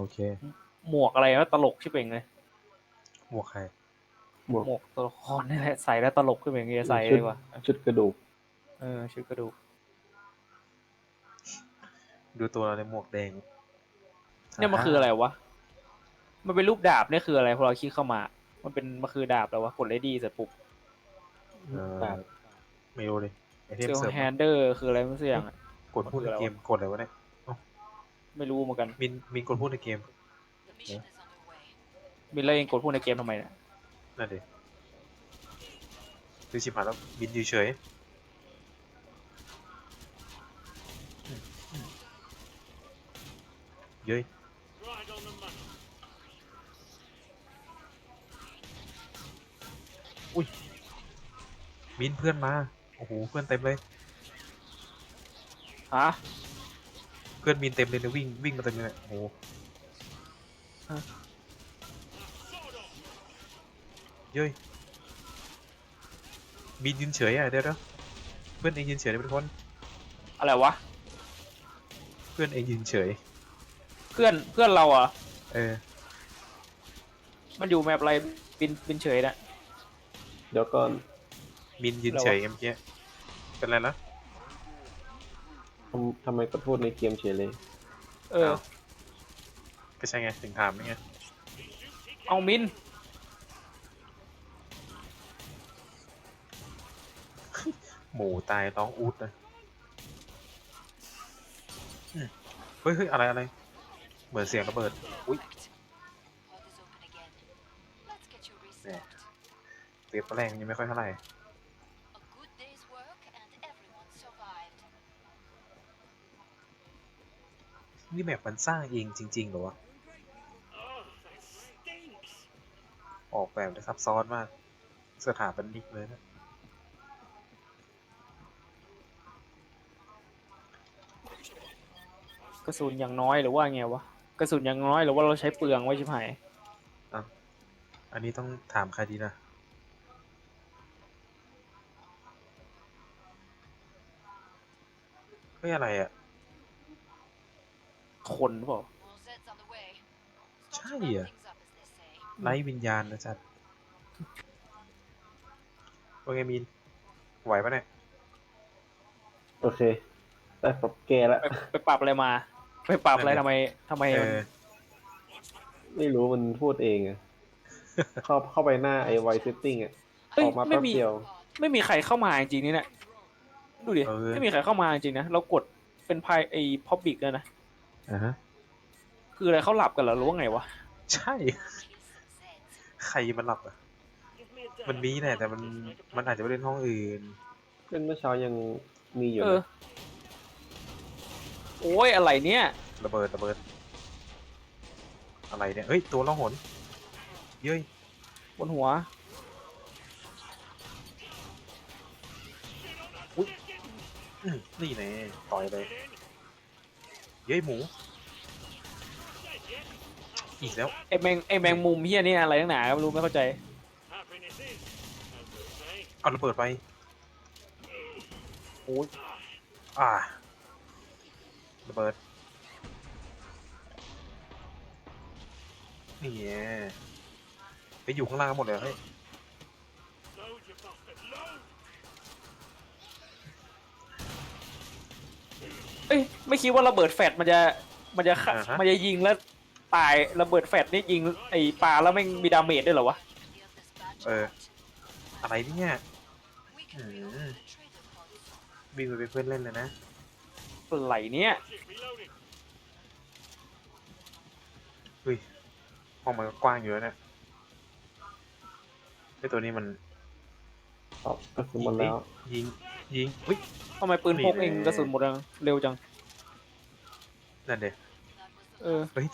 โอเค หมวกอะไรแล้วตลกชิบเป่งเลยหมวกใครหมวกหมวกตัวละครนี่แหละใส่แล้วตลกขึ้นเป่งจะใส่ชุเลดยว่ะชุดกระดูกเออชุดกระดูกดูตัวเราในหมวกแดงเนี่ยมันคืออะไรวะ มันเป็นรูปดาบเนี่ยคืออะไรพอเราคลิกเข้ามา มันเป็นมันคือดาบแล้ววะกดเลดี้เสร็จปุ๊บเออดาบไม่รู้เลยไอเทมเซลเสริมแฮนเดอร์คืออะไรไม่รู้อย่างอะกดพูดในเกมกดอะไรวะเนี่ย ไม่รู้เหมือนกันมินมินกดพูดในเกม The mission is underway. มิลเลอร์เองกดพูดในเกมทำไมเนี่ยนั่นดิดูชิบหายแล้วบินอยู่เฉยเย้ยอุ้ยมินเพื่อนมา โอ้โห เพื่อนเต็มเลยฮะ เพื่อนมินเต็มเลยเนี่ยวิ่งวิ่งมาเต็มเลยเนี่ยโอ้โหฮะเย้ยมินยืนเฉยอะเดี๋ยวเดี๋ยวเพื่อนเองยืนเฉยเป็นคนอะไรวะเพื่อนเองยืนเฉย เพื่อนเพื่อนเราอะเออ มันอยู่แมปอะไรบินบินเฉยนะเดี๋ยวก่อนมินยืนเฉยเมื่อกี้เป็นไรนะ ทำทำไมก็พูดในเกมเฉยเลย เออาวก็ใช่ไงถึงถามนี่ไงเอามิน หมูตายร้องอูดเลยอืมเฮ้ยเฮ้ยอะไรอะไรเหมือนเสียงระเบิด อุ้ย Pod is open again. Let's get you Yeah. restocked. เตียบแรงยังไม่ค่อยเท่าไหร่ A good day's work and everyone survived. นี่แบบมันสร้างเองจริงๆเหรอวะ ออกแบบได้ซับซ้อนมาก สถาปนิกเลยนะ กระสุนอย่างน้อยหรือว่าไงวะ กระสุนอย่างน้อยหรือว่าเราใช้เปลืองไว้ชิบหายอันนี้ต้องถามใครดีนะเฮ้ยอะไรอะ คนหรือเปล่า More Zeds on the way. Start to Chai round à? things up, as they say. ไร้วิญญาณนะจัดว่าไงมีนไหวปะเนี่ย โอเคได้ปรับแก้แล้ว ไปไปปรับอะไรมา ไปปรับอะไรนั่ทำนไมดิทำไมเอมันอ ไม่รู้มันพูดเองอะ เข้าเข้าไปหน้าไอ้ไวเซตติ้งอะเฮ้ยออกมาไม่แป๊บมีเดียว ไม่มีใครเข้ามาจริงๆนี่เนี่ยดูดิเออ ไม่มีใครเข้ามาจริงๆนะเรากดเป็นพายไอ้พับบิกแล้วนะ อ่าฮะ คืออะไรเขาหลับกันเหรอหรือว่าไงวะ ใช่ Kill some Zeds. ใครมันหลับอะ มันมีแหละแต่มันมันอาจจะไปเล่นห้องอื่นเล่นเมื่อเช้ายังมีอยู่เออนะโอ้ยอะไรเนี่ยระเบิดระเบิด อะไรเนี่ยเฮ้ยตัวล่องหนเย้ยบนหัวอื้อนี่แน่ต่อยเลย เย้ยหมู อีกแล้ว ไอ้แมงไอ้แมงมุมเฮียนี่อะไรตั้งหนาก็ไม่รู้ไม่เข้าใจ เอาระเบิดไปโอ้ยอ่าระเบิด นี่ไงไปอยู่ข้างล่างกันหมดเลยเหรอเฮ้ย ไม่คิดว่าระเบิดแฟดมันจะมันจะฆ่าอ่าฮะ มันจะยิงแล้วตายระเบิดแฟดนี่ยิงไอ้ปลาแล้วแม่งมีดาเมจด้วยเหรอวะ Give this batch Uh, out. อะไรเนี่ย We can mm. reopen the trader pods. วิ่งไปเป็นเพื่อนเล่นเลยนะ ไหลเนี่ยเฮ้ยห้องมันก็กว้างอยู่แล้วเนี่ยไอตัวนี้มันตอบกระสุนหมดแล้วยิง ยิงอุ้ย ทำไมปืนพกนี่เองแน่กระสุนหมดจังเร็วจัง นั่นเด็ That was the เออ เฮ้ย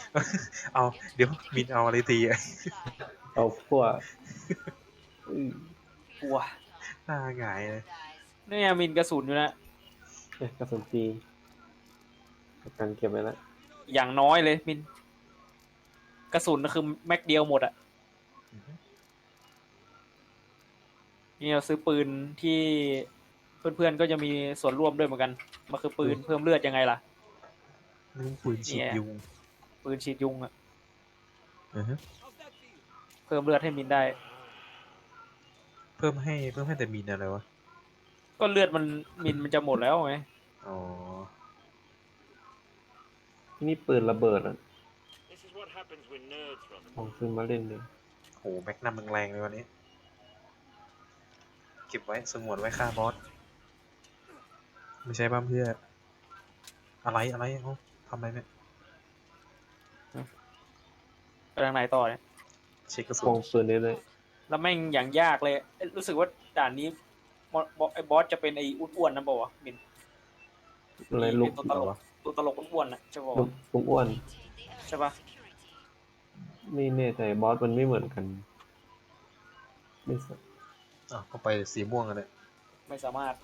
เอา เดี๋ยวมินเอาอะไรตีอะ last. เอาพวกอื้อกลัวหน้าหงายเลย Dies. เนี่ยมินกระสุนอยู่นะ เอ๊ะกระสุนจีกันเก็บไว้แล้วอย่างน้อยเลยมิน กระสุนก็คือแม็กเดียวหมดอะนี่เราซื้อปืนที่เพื่อนๆก็จะมีส่วนร่วมด้วยเหมือนกัน มันคือปืนเพิ่มเลือดยังไงล่ะ นึกปืนฉีดเนี่ยยุงปปืนฉีดยุงอะอือฮึเพิ่มเลือดให้มินได้ เพิ่มให้เพิ่มให้แต่มีนอะไรวะ ก็เลือดมันมินมันจะหมดแล้วไง อ๋อ นี่ปืนระเบิดอะ This is what happens when nerds run the ลองซื้อมาเล่นเลยโหแม็กนัมมึงแรงเลยวันนี้ เก็บไว้สงวนไว้ฆ่าบอส ไม่ใช่บ้าเพื่อ อะไรอะไรเอ้า ทำอะไรเนี่ยไปทางไหนต่อเนี่ย เช็คกระสุฟอนงปืนได้เลยแล้วแม่งอย่างยากเลยเอ้ยรู้สึกว่าด่านนี้บอสบอสไอ้บอสจะเป็นไอ้อ้วนๆนะบอกว่าวะมินอะไรลุกตัวตลกตัวตลกอ้วนๆนะใช่ป่าวลุกลุกอ้วนใช่ปะไม่แน่ใจบอสมันไม่เหมือนกันไม่สอะก็ไปสีม่วงกันเลยไม่สามารถ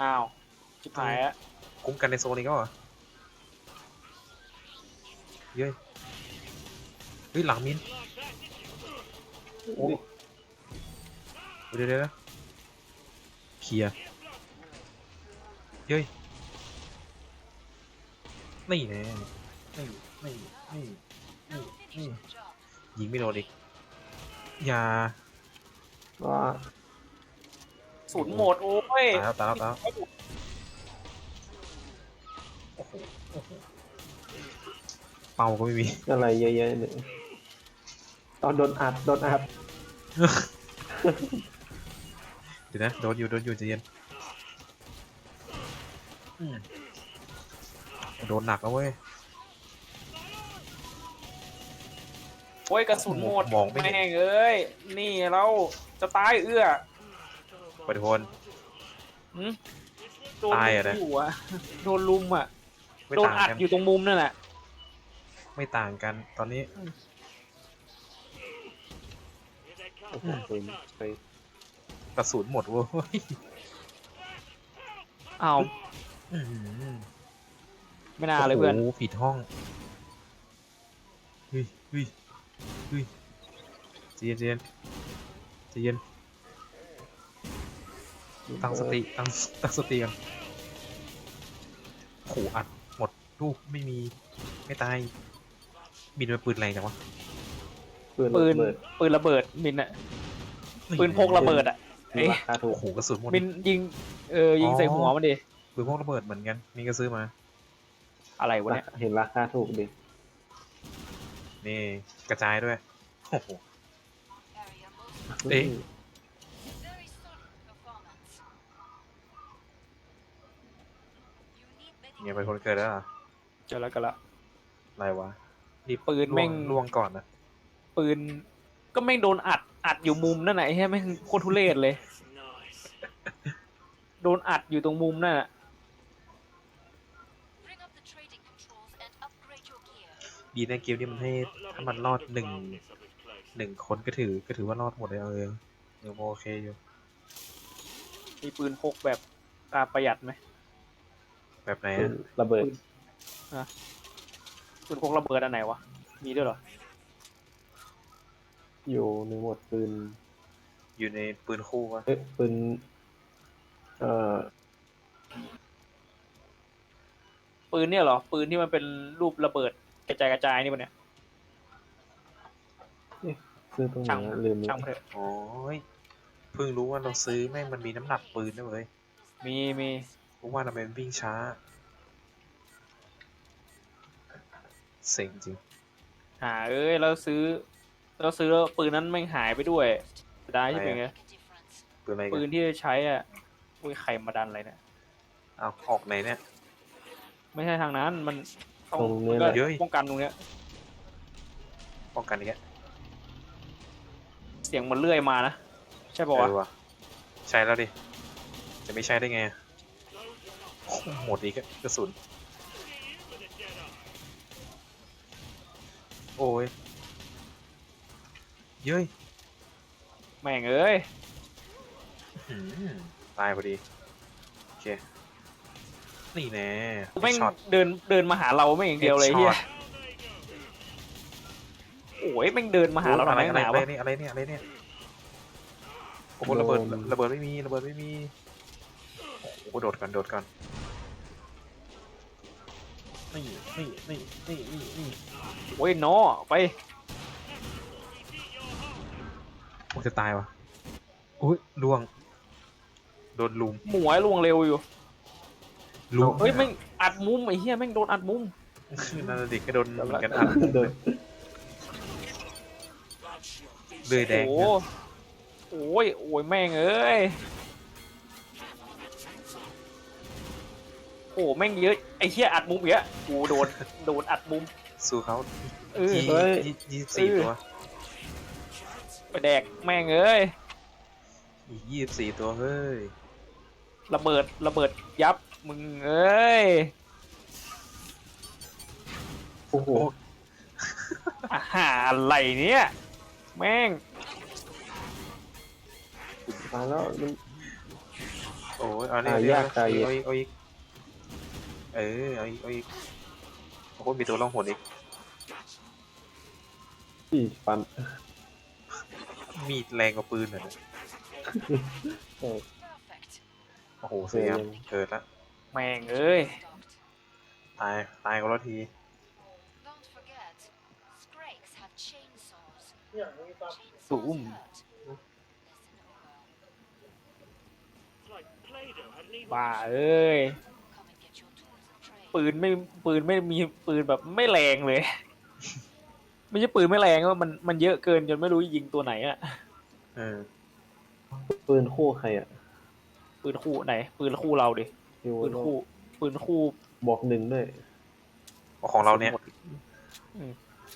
อ้าว ชิบหายอะคุ้มกันในโซนนี้ก็เหรอเย้ยเฮ้ยหลังมินโอ้เดี๋ยวเดี๋ยวเดี๋ยวเคลียร์เย้ยนี่แน่นี่นี่นี่นี่นี่ยิงไม่โดนอีกอย่าว่าศูนย์หมดโอ้ยตายแล้วตายแล้วตายแล้ว เป่าก็ไม่มี อะไรเยอะแยะเนี่ยตอนโดนอัดโดนอัดเดี๋ยวนะโดนอยู่โดนอยู่ใจเย็นอืมโดนหนักแล้วเว้ย โอ้ยกระสุนหมดมองไม่เห็น แม่งเอ้ย นี่เราจะตายเอื้อปฏิพลหืมโดนตายอะนะ อยู่อะโดนลุมอะ ไม่โดนต่างอัดกัน อยู่ตรงมุมนั่นแหละ ไม่ต่างกัน ตอนนี้ โอ้โหปืนไปกระสุนหมดเว้ยอ้าวอื้อหือไม่น่าเลยเพื่อนโอ้โหผิดห้องเฮ้ยเฮ้ยเฮ้ยใจเย็นใจเย็นใจเย็นตั้งสติตั้งตั้งสติกันโอ้โหอัด หมดลูกไม่มีไม่ตายบินเป็นปืนแรงจังวะปืนปืนระเบิดปืนระเบิดมินอะปืนพกระเบิดอะมีราคาถูกโอ้โหกระสุนหมดมินยิงเออยิงใส่หัวมันดิปืนพกระเบิดเหมือนกันมีก็ซื้อมา อะไรวะเนี่ยเห็นราคาถูกดินี่กระจายด้วยโอ้โห Area most เอ๊ะ very solid performance. You need เนี่ย medical เป็นคนเกิดแล้วเหรอ เจอแล้วกันละอะไรวะรีบปืนล่วแม่งล่วงก่อนนะปืน ก็แม่งโดนอัดอัดอยู่มุมนั่นไหนะไอ้แค่แม่งโคตรทุเรศเลย Nice. โดนอัดอยู่ตรงมุมนั่นอะ Bring up the trading controls and upgrade your gear. ดีในะเกมนี้มันให้ถ้ามันรอดหนึ่งหนึ่งคนก็ถือก็ถือว่ารอดหมดเลยเออยังโอเคอยู่มีปืนพกแบบการประหยัดไหมแบบไหนปือะนระเบิด ปืนพกระเบิดอันไหนวะ มีด้วยเหรอ อยู่ในหมวดปืน อยู่ในปืนคู่วะเอ๊ะปืนเอ่อปืนเนี่ยเหรอ ปืนที่มันเป็นรูประเบิดกระจายกระจายนี่ปะเนี่ย ซื้อตรงไหนช่างอะลืมช่างมันเถอะ โอ้ยเพิ่งรู้ว่าเราซื้อแม่งมันมีน้ำหนักปืนด้วยเว้ยมีมี เพราะว่าทำไมมันวิ่งช้า เซ็งจริง หาเอ้ยแล้วซื้อแล้วซื้อแล้วปืนนั้นแม่งหายไปด้วยได้ใช่ไหมอะไรอะ difference. ปืนอะไรกัปืนนที่ใช้อะอุ้ยใครมาดันอะไรเนี่ยเอาออกไหนเนี่ย ไม่ใช่ทางนั้นมันต้องตรงมันี้นแหก็ละเย้ย ป้องกันตรงเนี้ยป้องกันอีกแล้วเสียงมันเลื่อยมานะใช่เอป่าวะอวะใช้แล้วดิ จะไม่ใช้ได้ไงโอ้โหหมดอีกอะกระสุน โอ้ยเย้ยแม่งเอ้ยอื้อหือตายพอดี โอเค นี่แน่แม่งช็อตเดินเดินมาหาเราไม่อย่างเดียวเลย Headshot เฮียโอ้ยแม่งเดินมาหาเราหอะไรน่อยอะไรหนาอะไรวะเนี่ยอะไรเนี่ยอะไรเนี่ยโอ้โหระเบิดโดนระเบิดไม่มีระเบิดไม่มีโอ้โหโดดก่อนโดดก่อน นี่นี่นี่นี่นี่นี่โอ้ยน้อไปโอ้จะตายวะอุ้ยล่วง โดนลุมหมวยลวงเร็วอยู่ลุมเฮ้ยแม่งอัดมุมไอ้เหี้ยแม่งโดนอัดมุมนั่นนะดิก็โดนเหมือนกันอัดโดนเลยแดงโอ้นะโอ้ยโอ้ยแม่งเอ้ยโอ้แม่งเยอะ ไอ้เหี้ยอัดมุมเยอะกูโดนโดนอัดมุม สู้เขาเออยี่เฮ้ย ยี่ยี่สิบสี่เออตัวไปแดกแม่งเอ้ยอีกยี่สิบสี่ตัวเฮ้ยระเบิดระเบิดยับมึงเอ้ยโอ้โหอาหารอะไรเนี่ยแม่งตายแล้วมัน โอ้ยเอาเนี่ยอะเดี๋วยากตายเอาอีกเอาอีก เออเอาอีกเอาอีกโอ้โหมีตัวล่องหนอีกที่ฟันมีดแรงกว่าปืนเหรอเนี่ยเออ Perfect. โอ้โหเสียมเกิดละ แม่งเอ้ยตาย ตายกันแล้วที Don't forget, Scrakes have chainsaws. สูม Hurt. Lesson over. It's like Play-Doh hadn't even บ้าเอ้ย Come and get your tools and trade. ปืนไม่ปืนไม่มีปืนแบบไม่แรงเลย ไม่ใช่ปืนไม่แรงว่ามันมันเยอะเกินจนไม่รู้ยิงตัวไหนอะเออปืนคู่ใครอะปืนคู่ไหน ปืนคู่เราดิอยู่ปืนคู่ ปืนคู่บอกหนึ่งด้วย ของเราเนี่ยอืม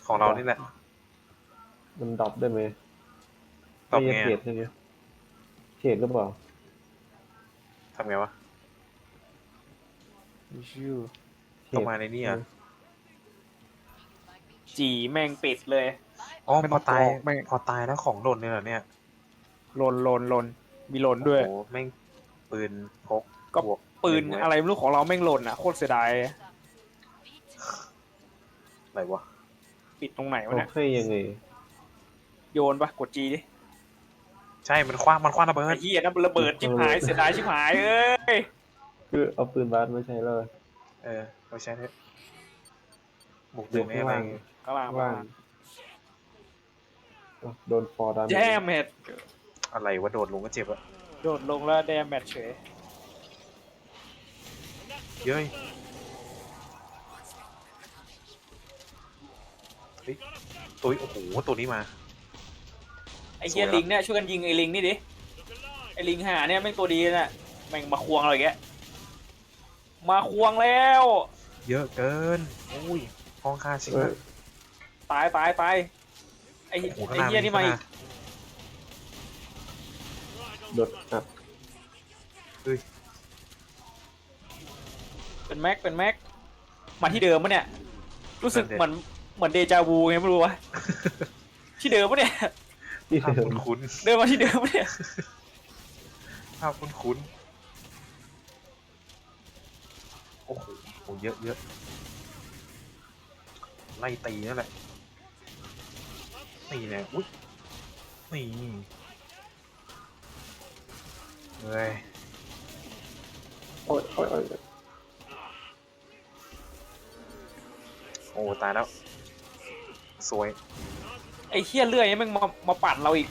ของเรานี่แหละ มันดรอปได้ไหมตอบไม่ไงใช่เขตใช่ไหมเขตหรือเปล่า ทำไงวะ ชื่อ เขต้องตมาในนี่อะ Like being จีแม่งปิดเลยอ๋อไม่พต้อองตายบอกไม่พอตายแล้วของหล่นเนี่ยเหรอเนี่ยลนลนลนมีลนด้วยโอ้โหแม่งปืนพกก็บวกปืนหงไว้อะไรไม่รู้ของเราแม่งหล่นอะโคตรเสียดาย beat. อะไรวะปิดตรงไหนวะเอาเนี่ยให้ยังไงโยนปะกดจีดิใช่มันคว้างมันคว้างระเบิไอ้ดเหี้ยนั่นมันระเบิดชิบหายเสียดายชิบหายเอ้ยคือเอาปืนบาสมาใช้แล้ว เออไม่ใช่เถอะบุกอดึยู่งไม่ข้างอะไรล่างข้างล่างว่างอะโดนฟอร์ดามแจมเห็ดอะไรวะโดดลงก็เจ็บอะโดดลงแล้วแดมแมทเฉยเย้ยเฮ้ยตัวโอ้โหตัวนี้มาไอ้เฮียสวยอะลิงเนี่ยช่วยกันยิงไอ้ลิงนี่ดิไอ้ลิงหาเนี่ยแม่งตัวดีน่ะแม่งมาควงเราอีกแก มาควงแล้ว เยอะเกินอุ้ยห้องค่าชิงเออตายตายตายไอ้โอ้โหไอ้ข้างหน้าเฮียนี่มาอีกโดดอัดเป็นแม็กเป็นแม็กมาที่เดิมปะเนี่ย รู้สึกเหมือนเหมือนเดจาวูไงไม่รู้วะที่เดิมปะเนี่ย ที่ภาพเดิมคุ้นเดินมาที่เดิมปะเนี่ย ๆภาพคุ้นๆ อ้โหโอ้เยอะเยอะไล่ตีนั่นแหละนี่แหละอุ้ยนี่เฮ้ยโอ้ยโอ้ยโอ้ยโอ้ตายแล้ว สวย ไอ้เฮียเลื่อยนี่แม่งมามาปั่นเราอีก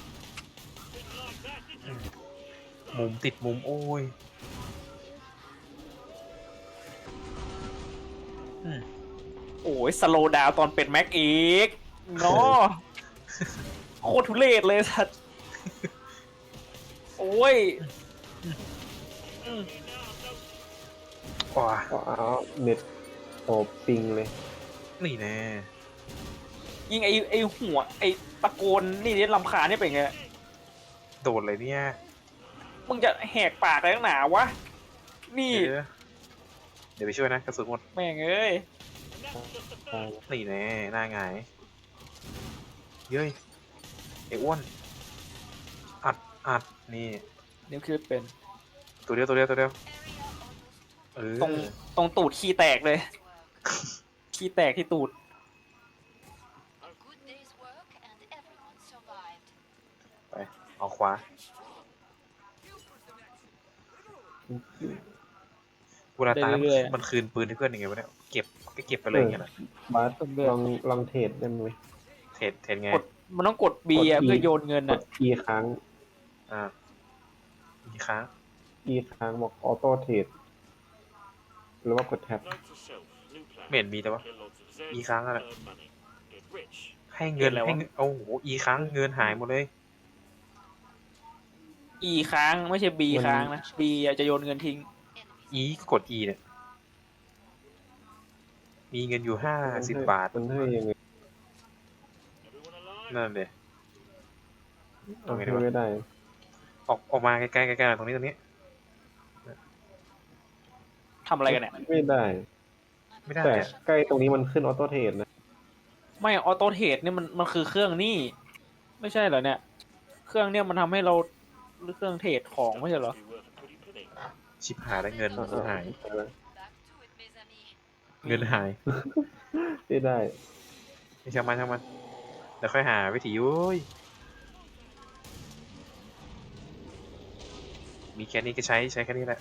มุมติดมุมโอ้ย โอ้ยสโลดาวตอนเป็นแม็กอีกเนาะโคตรทุเรศเลยสัตว์โอ้ยว้าเอาเอาเน็ตโอบปิงเลย นี่แน่ยิงไอ้ไอ้หัว ไอ้ตะโกนนี่นี่ลำคาญนี่เป็นไงโดดเลยเนี่ย มึงจะแหกปากอะไรนักหนาวะ นี่เดี๋ยวเดี๋ยวไปช่วยนะกระสุนหมดแม่งเอ้ยตายนี่แน่หน้าหงายเย้ยไอ้อ้วน อัดอัดนี่ นิ้วคิดเป็นตัวเดียวตัวเดียวตัวเดียวเออตรงตรงตูดขี้แตกเลย ขี้แตกที่ตูด A good day's work and everyone survived. ไปเอาขวา เวลาตายแล้วเรื่อยๆ มันคืนปืนให้เพื่อนยังไงวะเนี่ยเก็บก็เก็บไปเลยอย่างเงี้ยนะบาสเรื่อยๆลองลองเทรดได้ไหม เทรดเทรดไงกด มันต้องกด B อะกด E เพื่อโยนเงินกอะด E ค้างอ่าอีกครั้ง E ค้างบอกออโต้เทรดหรือว่ากดแท็บ Note to self, new plan. ไม่เห็นมีแต่ว่า Kill lots of Zeds, E ค้างอะไร earn money. Get rich. ให้เงินเป็นอะไรวะให้เงินโอ้โหอีครั้งเงินหายหมดเลย E ค้างไม่ใช่ B มัน ค้างนะ B อะจะโยนเงินทิ้ง Enemies อีกดอีเนี่ย มีเงินอยู่ห้าสิบบาท มันให้ยังไง Everyone alive? นั่นเลยเอาไงให้ดีวะไม่ได้ ออกออกมาใกล้ๆใกล้ๆตรงนี้ตรงนี้ ทำอะไรกันเนี่ย ไม่ได้ ไม่ได้แต่อะใกล้ตรงนี้มันขึ้นออโต้เทรดนะ ไม่ออโต้เทรดเนี่ยมันมันคือเครื่องนี่ ไม่ใช่เหรอเนี่ย เครื่องเนี่ยมันทำให้เราหรือเครื่องเทรดของไม่ใช่เหรอ ชิบหายแล้วเงินอ่าหายๆๆ back to it, mes amis. เงินหายไม่ได้ไม่ช่างมันช่างมันเดี๋ยวค่อยหาวิธียุ้ยมีแค่นี้ก็ใช้ใช้แค่นี้แหละ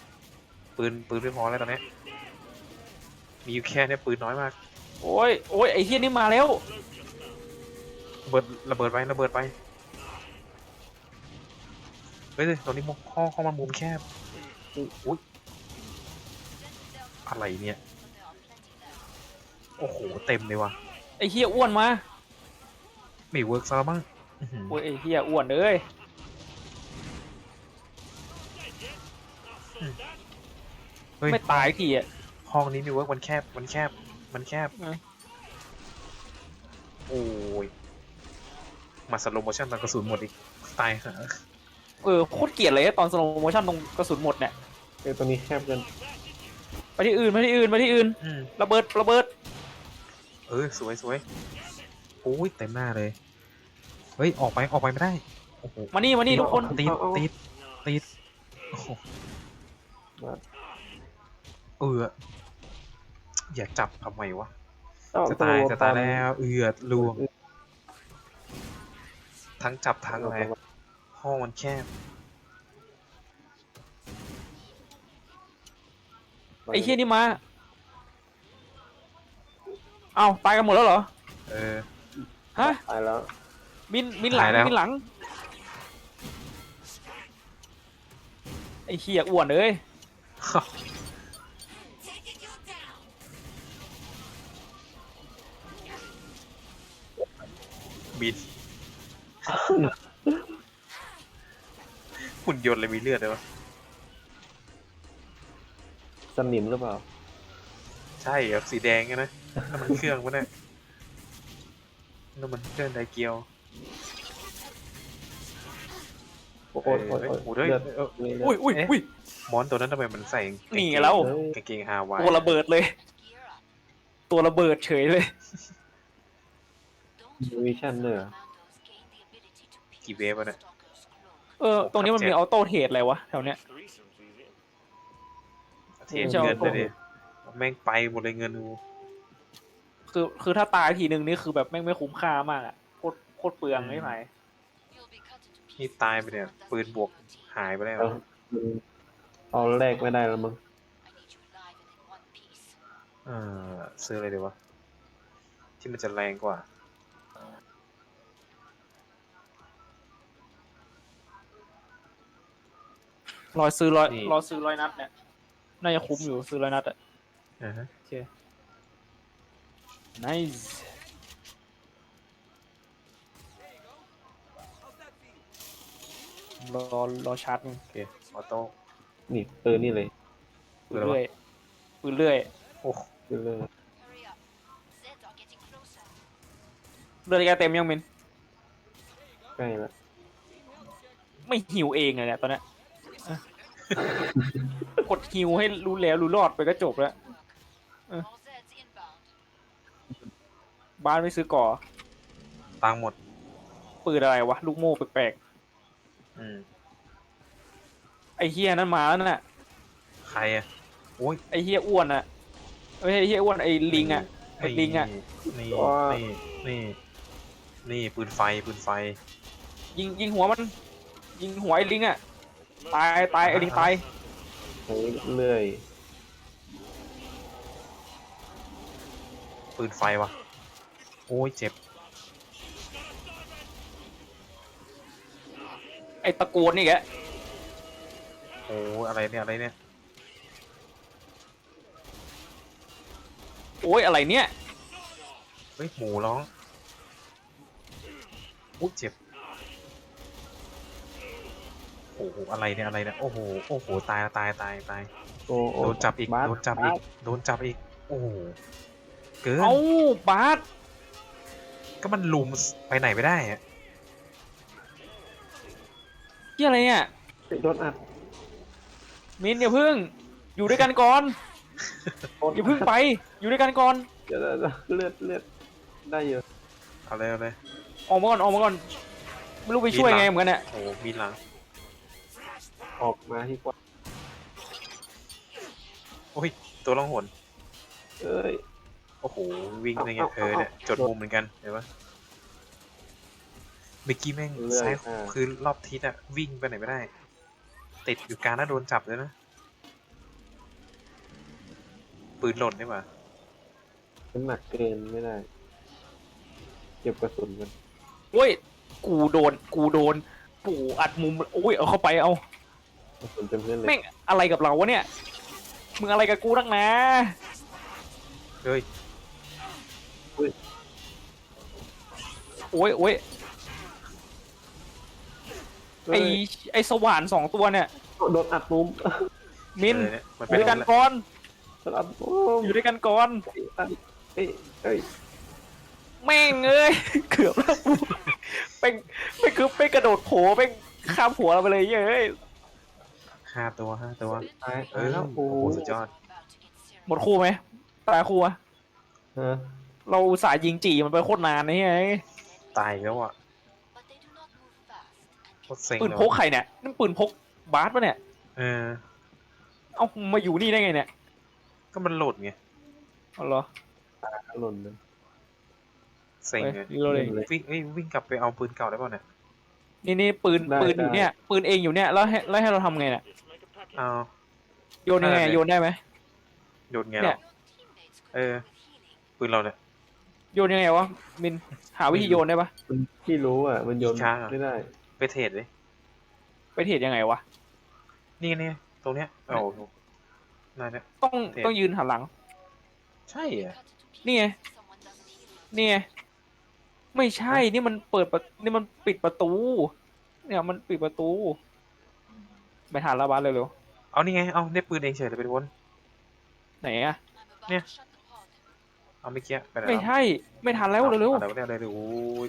ปืนปืนไม่พอแล้วตอนเนี้ยมีอยู่แค่เนี้ยปืนน้อยมาก โอ้ยโอ้ยไอ้เฮียนี่มาแล้วระเบิดระเบิดไประเบิดไปเฮ้ยตรงนี้มุมห้องห้องมันมุมแคบ อุ๊ยอุ๊ยอะไรเนี่ย โอ้โห เต็มเลยว่ะไอ้เฮียอ้วนมาไม่เวิร์กซะแล้วมั้งอื้อหือโอ้ยไอ้เฮียอ้วนเอ้ยเฮ้ย ไม่ตายทีอะ ห้องนี้ไม่เวิร์กมันแคบ มันแคบ มันแคบ เออโอ้ย มาสโลโมชั่นตอนกระสุนหมดอีก ตายค่ะเออโคตรเกลียดเลยตอนสโลโมชั่นตรงกระสุนหมดเนี่ย ไอ้ตัวนี้แคบเกินไปที่อื่นไปที่อื่นไปที่อื่นอืมระเบิดระเบิดเออสวยสวยโอ้ยเต็มหน้าเลย เฮ้ยออกไปออกไปไม่ได้โอ้โหมานี่มานี่ทุกคนติดติดติดโอ้โหมาเอออยากจับทำไมวะเอ้จะตายตัวจะตายฟันแล้วเอือดลวงทั้งจับทั้งอะไรห้องมันแคบ ไอ้เฮียนี่มาเอ้าตายกันหมดแล้วเหรอเออ ฮะตายแล้ว มินมินหลังตายแล้ว มินหลังไอ้เฮียอ้วนเอ้ยบินหุ่นยนต์เลยมีเลือดเลยวะ สนิมหรือเปล่า ใช่เหรอสีแดงไงนะนั่นมันเครื่องวะเนี่ยนั่นมันเครื่องไดเกียวโอ้โหเออโอ้โหเฮ้ยเลือดเออมีเลือุ้อยดอุ้ยเอ๊ะอุ้ยมอนตัวนั้นทำไมมันใส่กางเกนี่ไงแล้ว กางเกงฮาวายตัวระเบิดเลย Gear up. ตัวระเบิดเฉยเลย Don't วิชั่นเนอร์ commandos gain the ability to pierce กี่เวฟวะเนี่ย stalker's cloak. เออ ตรงนี้มันมีออโต้เทรดอะไรวะแถวเนี้ย Threesome's easier. เทียนเงินเลยดิแม่งไปหมดเลยเงินกูคือคือถ้าตายทีนึงนี่คือแบบแม่งไม่คุ้มค่ามากอะโคตรโคตรเปลืองไม่ไหม You'll be cut into นี่ pieces ตายไปเนี่ย from ปืน dust บวก and routine. หายไปแล้วเอาเอาแรกไม่ได้แล้วมั้ง I need you alive and in one piece. เออซื้ออะไรดีวะ ที่มันจะแรงกว่ารอยซื้อร้อยนี่รอซื้อร้อยนัดเนี่ย น่าจะคุ้มอยู่ซื้อร้อยนัดอะอ่าฮะโอเค nice รอรอชาร์จมึงโอเคออโต้นี่เออนี่เลยปืนเรื่อยปืนเรื่อยโอ้คือเลย Hurry up. Zeds are getting closer. เลือดแกเต็มยังมินใกล้แล้วไม่หิวเองเลยเนี่ยตอนเนี้ยอะ กดหิวให้รู้แล้วรู้รอดไปก็จบแล้ว More Zeds inbound. บ้านไม่ซื้อก่อ ตังค์หมด ปืนอะไรวะ ลูกโม่แปลกอืม ๆไอ้เฮียนั่นมาแล้วน่ะ ใครอะโอ้ยไอ้เฮียอ้วนอะไม่ใช่ไอ้เฮียอ้วนไอ้ลิงอะ ไอ้ลิงอะนี่นี่นี่นี่ปืนไฟปืนไฟ ยิงยิงหัวมัน ยิงหัวไอ้ลิงอะ ตายตายไอ้นี่ตายใช้เลื่อยปืนไฟวะโอ้ยเจ็บไอ้ตะโกนนี่แกโอ้อะไรเนี่ยอะไรเนี่ยโอ้ยอะไรเนี่ยเฮ้ยหมูร้องโอ้ยเจ็บ โอ้โหอะไรเนี่ยอะไรเนี่ยโอ้โหโอ้โหตายตายตายตายโอ้โอ้โดนจับอีกาสโดนจับอีกาสโดนจับอีกโอ้โหเกินเอ้าบาสก็มันลุมไปไหนไม่ได้อะที่อะไรเนี่ยโดนอัดมินอย่าพึ่ง อยู่ด้วยกันก่อนโดนอย่าพึ่งไปอยู่ด้วยกันก่อนเดี๋ยวๆเลือดเลือดได้เยอะเอาเลยเอาเลยออกมาก่อนออกมาก่อนไม่รู้ไปช่วยไงเหมือนกันเนี่ยโอ้โหมีหลัง ออกมาที่กว่าโอ้ย ตัวล่องหนเอ้ย โอ้โห วิ่งได้ไงเอาเธอเนี่ยเอาจดมุมเหมือนกัน เห็นปะเมื่อกี้แม่งเลื่อยซ้ายอ่า คือรอบทิศอะวิ่งไปไหนไม่ได้ ติดอยู่กลางน่าโดนจับเลยนะ ปืนหล่นได้ปะน้ำหนักเกินไม่ได้ เก็บกระสุนกันโอ้ย กูโดน กูโดน ปู่อัดมุม โอ้ย เอาเข้าไปเอา กระสุนเต็มเพื่อนเลยแม่งอะไรกับเราวะเนี่ย มึงอะไรกับกูนักหนาเฮ้ยโอ้ยโอ้ยไอเอ้ยไอสว่านสองตัวเนี่ย โดนอัดมุมมินอะไรเนี่ยมันอเป็นยู่ด้วยกันแล้วก่อนโดนอัดมุมอยู่ด้วยกันก่อนเอ้ยเอ้ยแม่งเอ้ยเกือบแล้วกูเป็นเป็นคือเป็นกระโดดโผล่เป็นข้ามหัวเราไปเลยเย้ย ห้าตัวห้าตัวตายเอตายอแล้วโอ้โอ้โหโหสุดยอดหมดคู่ไหมตายคู่อะฮะเราอุตสายยิงจีมันไปโคตรนานนะเฮ้ยตายอีกแล้วอะ But they do not move fast โค and ตรเซ็งปืนเลยพกว่ะใครเนี่ยนั่นปืนพกบาสปะเนี่ย เออ เอ้ามาอยู่นี่ได้ไงเนี่ยก็มันหลุดไงเอาเหรอหล่นเลยเซ็งเฮ้ยไงรีโหลดเองวิ่งเอ้ยวิ่งกลับไปเอาปืนเก่าได้ป่ะเนี่ย นี่นี่ปืนได้ปืนอยู่ได้เนี่ยปืนเองอยู่เนี่ยแล้วให้แล้วให้เราทำไงเนี่ย เอา โยนยังไงได้เลย โยนได้ไหม โยนไงเนี่หรยอ your teammates Eh. cope with healing. ปืนเราเนี่ย โยนยังไงวะมินหาวิธีโยนได้ปะมันที่รู้อะ มันโยนอีกครั้งอะไม่ได้ ไปเทรดเลยไปเทรดยังไงวะนี่นี่ตรงเนี้ยโอ้โหนั่นเนี่ย ต้องเทรด ต้องยืนหันหลัง ใช่อะ Cut to pieces นี่ไง if someone doesn't heal. นี่ไงไม่ใช่นี่มันเปิดประนี่มันปิดประตู เนี่ยมันปิดประตูไปหาลาบานเร็ว เอานี่ไง เอาได้ปืนเองเฉยเลยไปวนๆไหนอะ I'm about Yeah. to shut the pod. เอาไม่เกี้ยไปไหนไม่แล้วใช่ไม่ทันแล้วอาเร็วอาเร็วเร็วเร็วโอ้ย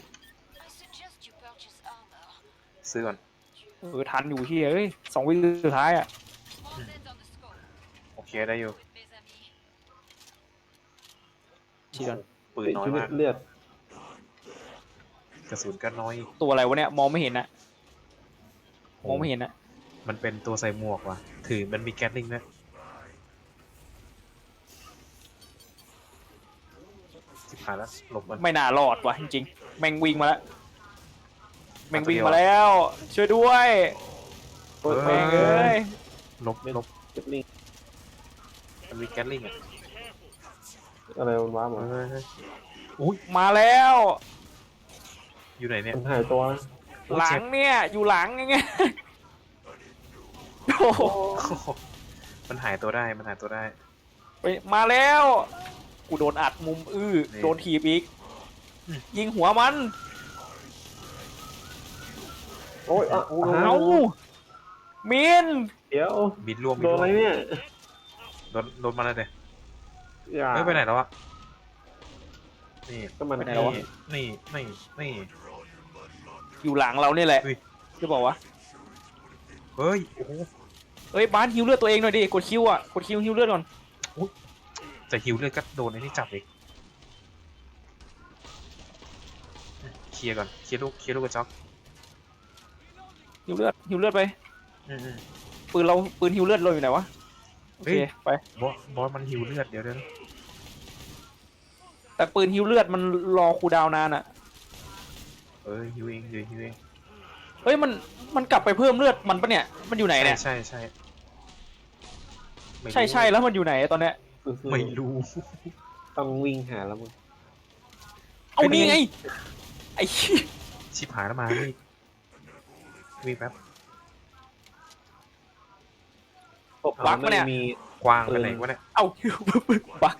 I suggest you purchase armor. ซื้อก่อนๆเออทันอยู่ที่เอ้ยสองวิสุดท้ายอะ All hands on the scope. โอเคได้อยู่ With mes amis. ชี้ก่อนปืนน้อยมากเลือดกระสุนก็น้อย ตัวอะไรวะเนี่ย มองไม่เห็นอะมองไม่เห็นอะ มันเป็นตัวใส่หมวกว่ะ ถือมันมีแก๊สลิงนะสิบหายแล้วหลบมัน ไม่น่ารอดว่ะจริงๆแม่งวิ่งมาแล้วแม่งวิ่งมาตัวเดียวมาแล้ว ช่วยด้วยโอ้ยเออแม่งเอ้ยหลบหลบเจ็บลิงมันมีแก๊สลิงอะอะไรมันว้าหมดเฮ้ยเฮ้ยอุ้ยมาแล้วอยู่ไหนเนี่ยมันหายตัว โอ้หลัเจ็งบเนี่ยอยู่หลังไง โอ้โหโอ้โหมันหายตัวได้ มันหายตัวได้ไปมาแล้ว กูโดนอัดมุมอื้อ นี่โดนถีบอีก อืม ยิงหัวมัน โอ้ยอะเอามิน เดี๋ยวบินรวมบิโดนนรอะไรวมเนี่ยโดนโดนมาเลยเดยอย่า เฮ้ยไปไหนแล้วอะนี่ก็มันไปไหนแล้ววะ นี่นี่นี่อยู่หลังเราเนี่ยแหละ อุ้ย จะบอกว่าเฮ้ยโอ้โห เอ้ยบ้านฮิวเลือดตัวเองหน่อยดิกดคิวอะกดคิวฮิวเลือดก่อนจะหิวเลือดก็โดนไอ้นี่จับอีกเคลียร์ก่อนเคลียร์ลูกเคลียร์ลูกกระจอกฮิวเลือดฮิวเลือดไปอืมอืมปืนเราปืนฮิวเลือดเราอยู่ไหนวะโอเฮ้เคยไปบอสบอสมันหิวเลือดเดี๋ยวเดี๋ยวแต่ปืนฮิวเลือดมันรอคูลดาวน์นานอะเออหิวเองเดี๋ยวหิวเอง เฮ้ยมันมันกลับไปเพิ่มเลือดมันปะเนี่ย มันอยู่ไหนเนี่ย ใช่ใช่ไม่รู้ใช่ใช่แล้วมันอยู่ไหนตอนเนี้ย สู้ๆไม่รู้ ต้องวิ่งหาแล้วมึง เอานี่ไง ไอ้เหี้ยชิบหายแล้วมานี่วิ่งแป๊บตบบักมาเนี่ยมีกว้างไปไหนวะเนี่ยเอ้าบัก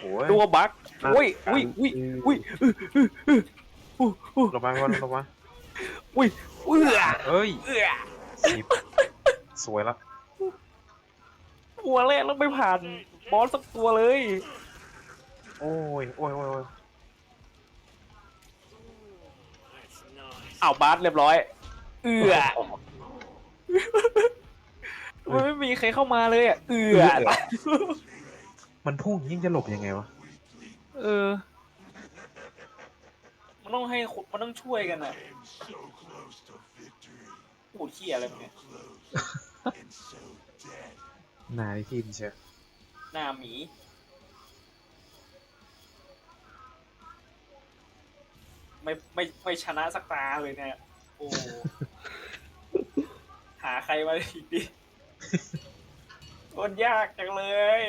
โอ้ยตัวบักอุ้ยอุ้ยอุ้ยอุ้ยอื้ออื้ออื้ออู้อู้ลงมาก่อนลงมา อุ้ยเอื้อเอ้ยเอื้อสิบสวยละตัวแรกแล้วไม่ผ่านบอสสักตัวเลย โอ้ยโอ้ยโอ้ยโอ้ย That's nice. อ้าวบาสเรียบร้อย เอื้อมันไม่มีใครเข้ามาเลยอะ เอื้อมันพุ่งยิ่งจะหลบยังไงวะ เออ มันต้องให้คนมันต้องช่วยกันอะพูดเขี้ยอะไรพวกเนี่ยนายที่เชียวหน้าหมีไม่ไม่ไม่ชนะสักตาเลยเนี่ย โอ้หาใครมาอีกดิกดยากจังเลย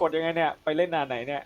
กดยังไงเนี่ย ไปเล่นนานไหนเนี่ย